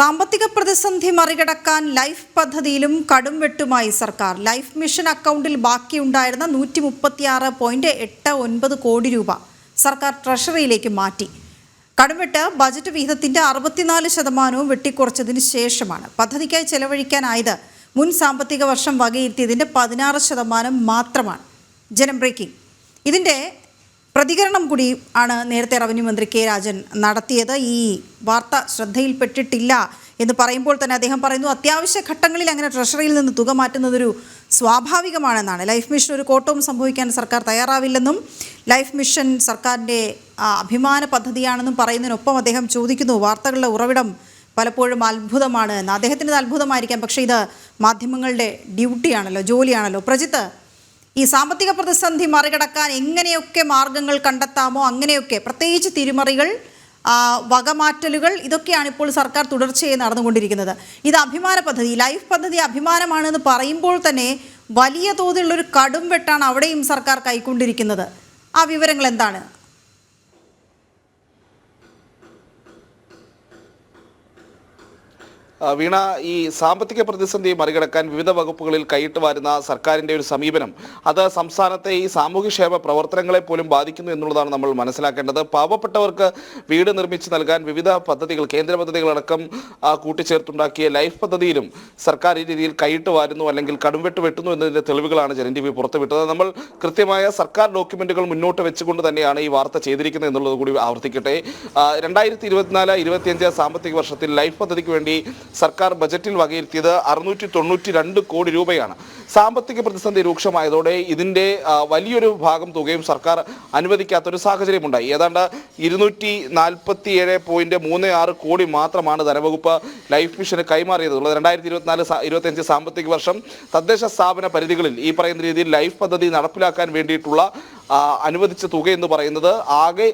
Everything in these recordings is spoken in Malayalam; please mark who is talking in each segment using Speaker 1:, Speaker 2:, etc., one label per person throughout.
Speaker 1: സാമ്പത്തിക പ്രതിസന്ധി മറികടക്കാൻ ലൈഫ് പദ്ധതിയിലും കടും വെട്ടുമായി സർക്കാർ. ലൈഫ് മിഷൻ അക്കൗണ്ടിൽ ബാക്കിയുണ്ടായിരുന്ന നൂറ്റി മുപ്പത്തിയാറ് പോയിന്റ് എട്ട് ഒൻപത് കോടി രൂപ സർക്കാർ ട്രഷറിയിലേക്ക് മാറ്റി. കടുംവെട്ട് ബജറ്റ് വിഹിതത്തിന്റെ അറുപത്തിനാല് ശതമാനവും വെട്ടിക്കുറച്ചതിന് ശേഷമാണ്. പദ്ധതിക്കായി ചെലവഴിക്കാനായത് മുൻ സാമ്പത്തിക വർഷം വകയിരുത്തിയതിന്റെ പതിനാറ് ശതമാനം മാത്രമാണ്. ജനം ബ്രേക്കിംഗ്. ഇതിന്റെ പ്രതികരണം കൂടി ആണ് നേരത്തെ റവന്യൂ മന്ത്രി കെ രാജൻ നടത്തിയത്. ഈ വാർത്ത ശ്രദ്ധയിൽപ്പെട്ടിട്ടില്ല എന്ന് പറയുമ്പോൾ തന്നെ അദ്ദേഹം പറയുന്നു അത്യാവശ്യ ഘട്ടങ്ങളിൽ അങ്ങനെ ട്രഷറിയിൽ നിന്ന് തുക മാറ്റുന്നതൊരു സ്വാഭാവികമാണെന്നാണ്. ലൈഫ് മിഷൻ ഒരു കോട്ടവും സംഭവിക്കാൻ സർക്കാർ തയ്യാറാവില്ലെന്നും ലൈഫ് മിഷൻ സർക്കാരിന്റെ അഭിമാന പദ്ധതിയാണെന്നും പറയുന്നതിനൊപ്പം അദ്ദേഹം ചോദിക്കുന്നു വാർത്തകളുടെ ഉറവിടം പലപ്പോഴും അത്ഭുതമാണ് എന്ന്. അദ്ദേഹത്തിന് ഇത് അത്ഭുതമായിരിക്കാം പക്ഷേ ഇത് മാധ്യമങ്ങളുടെ ഡ്യൂട്ടിയാണല്ലോ ജോലിയാണല്ലോ. പ്രജിത്ത് ഈ സാമ്പത്തിക പ്രതിസന്ധി മറികടക്കാൻ എങ്ങനെയൊക്കെ മാർഗങ്ങൾ കണ്ടെത്താമോ അങ്ങനെയൊക്കെ പ്രത്യേകിച്ച് തിരിമറികൾ വകമാറ്റലുകൾ ഇതൊക്കെയാണ് ഇപ്പോൾ സർക്കാർ തുടർച്ചയായി നടന്നുകൊണ്ടിരിക്കുന്നത്. ഇത് അഭിമാന പദ്ധതി ലൈഫ് പദ്ധതി അഭിമാനമാണെന്ന് പറയുമ്പോൾ തന്നെ വലിയ തോതിലുള്ളൊരു കടും വെട്ടാണ് അവിടെയും സർക്കാർ കൈക്കൊണ്ടിരിക്കുന്നത്. ആ വിവരങ്ങൾ എന്താണ്?
Speaker 2: വീണ ഈ സാമ്പത്തിക പ്രതിസന്ധി മറികടക്കാൻ വിവിധ വകുപ്പുകളിൽ കൈയിട്ട് വരുന്ന സർക്കാരിന്റെ ഒരു സമീപനം അത് സംസ്ഥാനത്തെ ഈ സാമൂഹ്യക്ഷേമ പ്രവർത്തനങ്ങളെ പോലും ബാധിക്കുന്നു എന്നുള്ളതാണ് നമ്മൾ മനസ്സിലാക്കേണ്ടത്. പാവപ്പെട്ടവർക്ക് വീട് നിർമ്മിച്ച് നൽകാൻ വിവിധ പദ്ധതികൾ കേന്ദ്ര പദ്ധതികളടക്കം കൂട്ടിച്ചേർത്തുണ്ടാക്കിയ ലൈഫ് പദ്ധതിയിലും സർക്കാർ ഈ രീതിയിൽ കൈയിട്ട് വരുന്നു അല്ലെങ്കിൽ കടുംവെട്ട് വെട്ടുന്നു എന്നതിന്റെ തെളിവുകളാണ് ജനൻ ടി വി പുറത്തുവിട്ടത്. നമ്മൾ കൃത്യമായ സർക്കാർ ഡോക്യുമെന്റുകൾ മുന്നോട്ട് വെച്ചുകൊണ്ട് തന്നെയാണ് ഈ വാർത്ത ചെയ്തിരിക്കുന്നത് എന്നുള്ളത് കൂടി ആവർത്തിക്കട്ടെ. രണ്ടായിരത്തി ഇരുപത്തിനാല് ഇരുപത്തിയഞ്ച് സാമ്പത്തിക വർഷത്തിൽ ലൈഫ് പദ്ധതിക്ക് വേണ്ടി സർക്കാർ ബജറ്റിൽ വകയിരുത്തിയത് അറുന്നൂറ്റി തൊണ്ണൂറ്റി രണ്ട് കോടി രൂപയാണ്. സാമ്പത്തിക പ്രതിസന്ധി രൂക്ഷമായതോടെ ഇതിന്റെ വലിയൊരു ഭാഗം തുകയും സർക്കാർ അനുവദിക്കാത്ത ഒരു സാഹചര്യമുണ്ടായി. ഏതാണ്ട് ഇരുന്നൂറ്റി നാൽപ്പത്തി ഏഴ് പോയിന്റ് മൂന്ന് ആറ് കോടി മാത്രമാണ് ധനവകുപ്പ് ലൈഫ് മിഷന് കൈമാറിയതുള്ളത് രണ്ടായിരത്തി ഇരുപത്തിനാല് ഇരുപത്തിയഞ്ച് സാമ്പത്തിക വർഷം തദ്ദേശ സ്ഥാപന പരിധികളിൽ ഈ പറയുന്ന രീതിയിൽ ലൈഫ് പദ്ധതി നടപ്പിലാക്കാൻ വേണ്ടിയിട്ടുള്ള അനുവദിച്ച തുക എന്ന് പറയുന്നത് ആകെ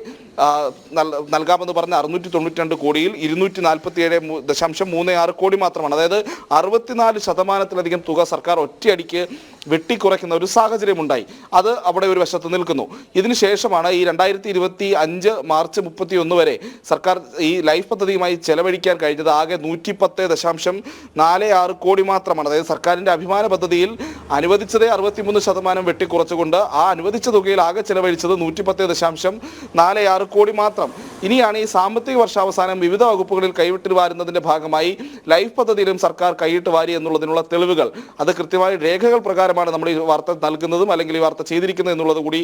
Speaker 2: നൽ- നൽകാമെന്ന് പറഞ്ഞ അറുന്നൂറ്റി തൊണ്ണൂറ്റി രണ്ട് കോടിയിൽ ഇരുന്നൂറ്റി നാൽപ്പത്തി ഏഴ് ദശാംശം മൂന്ന് ആറ് കോടി മാത്രമാണ്. അതായത് അറുപത്തിനാല് ശതമാനത്തിലധികം തുക സർക്കാർ ഒറ്റയടിക്ക് വെട്ടിക്കുറയ്ക്കുന്ന ഒരു സാഹചര്യമുണ്ടായി. അത് അവിടെ ഒരു വശത്ത് നിൽക്കുന്നു. ഇതിനുശേഷമാണ് ഈ രണ്ടായിരത്തി ഇരുപത്തി അഞ്ച് മാർച്ച് മുപ്പത്തി ഒന്ന് വരെ സർക്കാർ ഈ ലൈഫ് പദ്ധതിയുമായി ചെലവഴിക്കാൻ കഴിഞ്ഞത് ആകെ നൂറ്റി പത്ത് ദശാംശം നാല് ആറ് കോടി മാത്രമാണ്. അതായത് സർക്കാരിന്റെ അഭിമാന പദ്ധതിയിൽ അനുവദിച്ചതേ അറുപത്തിമൂന്ന് ശതമാനം വെട്ടിക്കുറച്ചുകൊണ്ട് ആ അനുവദിച്ച തുകയിൽ ആകെ ചെലവഴിച്ചത് നൂറ്റി പത്ത് ദശാംശം നാല് ആറ് കോടി മാത്രം. ഇനിയാണ് ഈ സാമ്പത്തിക വർഷാവസാനം വിവിധ വകുപ്പുകളിൽ കൈവിട്ടിൽ വാരുന്നതിന്റെ ഭാഗമായി ലൈഫ് പദ്ധതിയിലും സർക്കാർ കൈയിട്ട് വാരി എന്നുള്ളതിനുള്ള തെളിവുകൾ. അത് കൃത്യമായി രേഖകൾ പ്രകാരമാണ് നമ്മൾ ഈ വാർത്ത നൽകുന്നതും അല്ലെങ്കിൽ ഈ വാർത്ത ചെയ്തിരിക്കുന്നത് എന്നുള്ളത് കൂടി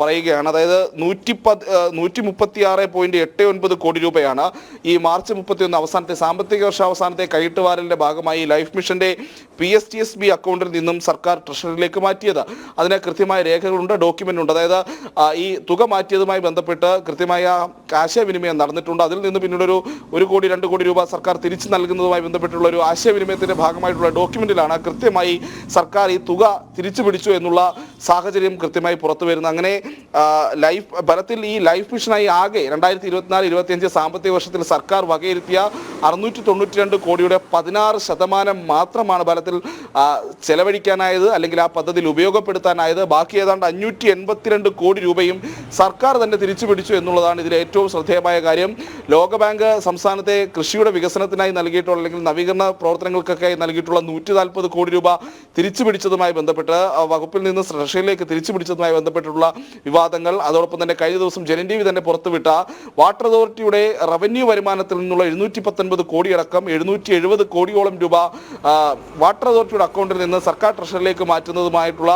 Speaker 2: പറയുകയാണ്. അതായത് നൂറ്റി പത് നൂറ്റി മുപ്പത്തി ആറ് പോയിന്റ് എട്ട് ഒൻപത് കോടി രൂപയാണ് ഈ മാർച്ച് മുപ്പത്തി ഒന്ന് അവസാനത്തെ സാമ്പത്തിക വർഷ അവസാനത്തെ കൈയിട്ടുവാരലിന്റെ ഭാഗമായി ലൈഫ് മിഷന്റെ P S T S B അക്കൗണ്ടിൽ നിന്നും സർക്കാർ ട്രഷറിയിലേക്ക് മാറ്റിയത്. അതിന് കൃത്യമായ രേഖകളുണ്ട് ഡോക്യുമെന്റ് ഉണ്ട് അതായത് ഈ തുക മാറ്റിയതുമായി ബന്ധപ്പെട്ട് കൃത്യമായ ആശയവിനിമയം നടന്നിട്ടുണ്ട്. അതിൽ നിന്ന് പിന്നീട് ഒരു ഒരു കോടി രണ്ട് കോടി രൂപ സർക്കാർ തിരിച്ചു നൽകുന്നതുമായി ബന്ധപ്പെട്ടുള്ള ഒരു ആശയവിനിമയത്തിന്റെ ഭാഗമായിട്ടുള്ള ഡോക്യുമെന്റിലാണ് കൃത്യമായി സർക്കാർ ഈ തുക തിരിച്ചു പിടിച്ചു എന്നുള്ള സാഹചര്യം കൃത്യമായി പുറത്തു വരുന്നു. അങ്ങനെ ലൈഫ് ഫലത്തിൽ ഈ ലൈഫ് മിഷനായി ആകെ രണ്ടായിരത്തി ഇരുപത്തിനാല് ഇരുപത്തിയഞ്ച് സാമ്പത്തിക വർഷത്തിൽ സർക്കാർ വകയിരുത്തിയ അറുന്നൂറ്റി തൊണ്ണൂറ്റി രണ്ട് കോടിയുടെ പതിനാറ് ശതമാനം മാത്രമാണ് ഫലത്തിൽ ചെലവഴിക്കാനായത് അല്ലെങ്കിൽ ആ പദ്ധതിയിൽ ഉപയോഗപ്പെടുത്താനായത്. ബാക്കി ഏതാണ്ട് അഞ്ഞൂറ്റി എൺപത്തിരണ്ട് കോടി രൂപയും സർക്കാർ തന്നെ തിരിച്ചു പിടിച്ചു എന്നുള്ളതാണ് ഇതിലെ ഏറ്റവും ശ്രദ്ധേയമായ കാര്യം. ലോകബാങ്ക് സംസ്ഥാനത്തെ കൃഷിയുടെ വികസനത്തിനായി നൽകിയിട്ടുള്ള അല്ലെങ്കിൽ നവീകരണ പ്രവർത്തനങ്ങൾക്കൊക്കെ നൽകിയിട്ടുള്ള നൂറ്റി കോടി രൂപ തിരിച്ചു പിടിച്ചതുമായി ബന്ധപ്പെട്ട് വകുപ്പിൽ നിന്ന് റഷ്യയിലേക്ക് തിരിച്ചു പിടിച്ചതുമായി ബന്ധപ്പെട്ടുള്ള വിവാദങ്ങൾ അതോടൊപ്പം തന്നെ കഴിഞ്ഞ ദിവസം ജനൻ ടി വി തന്നെ പുറത്തുവിട്ട വാട്ടർ അതോറിറ്റിയുടെ റവന്യൂ വരുമാനത്തിൽ നിന്നുള്ള എഴുന്നൂറ്റി പത്തൊൻപത് കോടിയടക്കം എഴുന്നൂറ്റി എഴുപത് കോടിയോളം രൂപ വാട്ടർ അതോറിറ്റിയുടെ അക്കൗണ്ടിൽ നിന്ന് സർക്കാർ ട്രഷറിലേക്ക് മാറ്റുന്നതുമായിട്ടുള്ള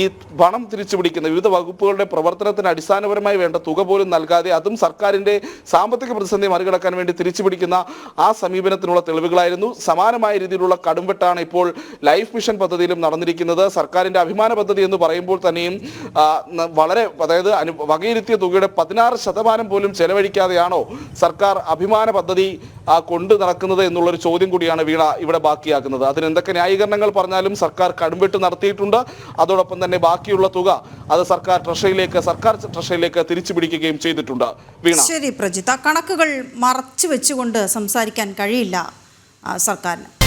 Speaker 2: ഈ പണം തിരിച്ചു പിടിക്കുന്ന വിവിധ വകുപ്പുകളുടെ പ്രവർത്തനത്തിന് അടിസ്ഥാനപരമായി വേണ്ട തുക പോലും നൽകാതെ അതും സർക്കാരിന്റെ സാമ്പത്തിക പ്രതിസന്ധി മറികടക്കാൻ വേണ്ടി തിരിച്ചു പിടിക്കുന്ന ആ സമീപനത്തിനുള്ള തെളിവുകളായിരുന്നു. സമാനമായ രീതിയിലുള്ള കടുംവെട്ടാണ് ഇപ്പോൾ ലൈഫ് മിഷൻ പദ്ധതിയിലും നടന്നിരിക്കുന്നത്. സർക്കാരിന്റെ അഭിമാന പദ്ധതി എന്ന് പറയുമ്പോൾ തന്നെയും വളരെ അതായത് അനു വകയിരുത്തിയ തുകയുടെ പതിനാറ് ശതമാനം പോലും ചെലവഴിക്കാതെയാണോ സർക്കാർ അഭിമാന പദ്ധതി കൊണ്ടു നടക്കുന്നത് എന്നുള്ളൊരു ചോദ്യം കൂടിയാണ് വീണ ഇവിടെ ബാക്കിയാക്കുന്നത്. അതിന് എന്തൊക്കെ ന്യായീകരണങ്ങൾ പറഞ്ഞാലും സർക്കാർ കടുംവെട്ട് നടത്തിയിട്ടുണ്ട്. അതോടൊപ്പം തന്നെ ബാക്കിയുള്ള തുക അത് സർക്കാർ ട്രഷറിയിലേക്ക് സർക്കാർ ട്രഷറിയിലേക്ക് തിരിച്ചു പിടിക്കുകയും ചെയ്തിട്ടുണ്ട്. വീണ.
Speaker 1: ശരി പ്രജിത. കണക്കുകൾ മറച്ചു വെച്ചുകൊണ്ട് സംസാരിക്കാൻ കഴിയില്ല സർക്കാരിന്.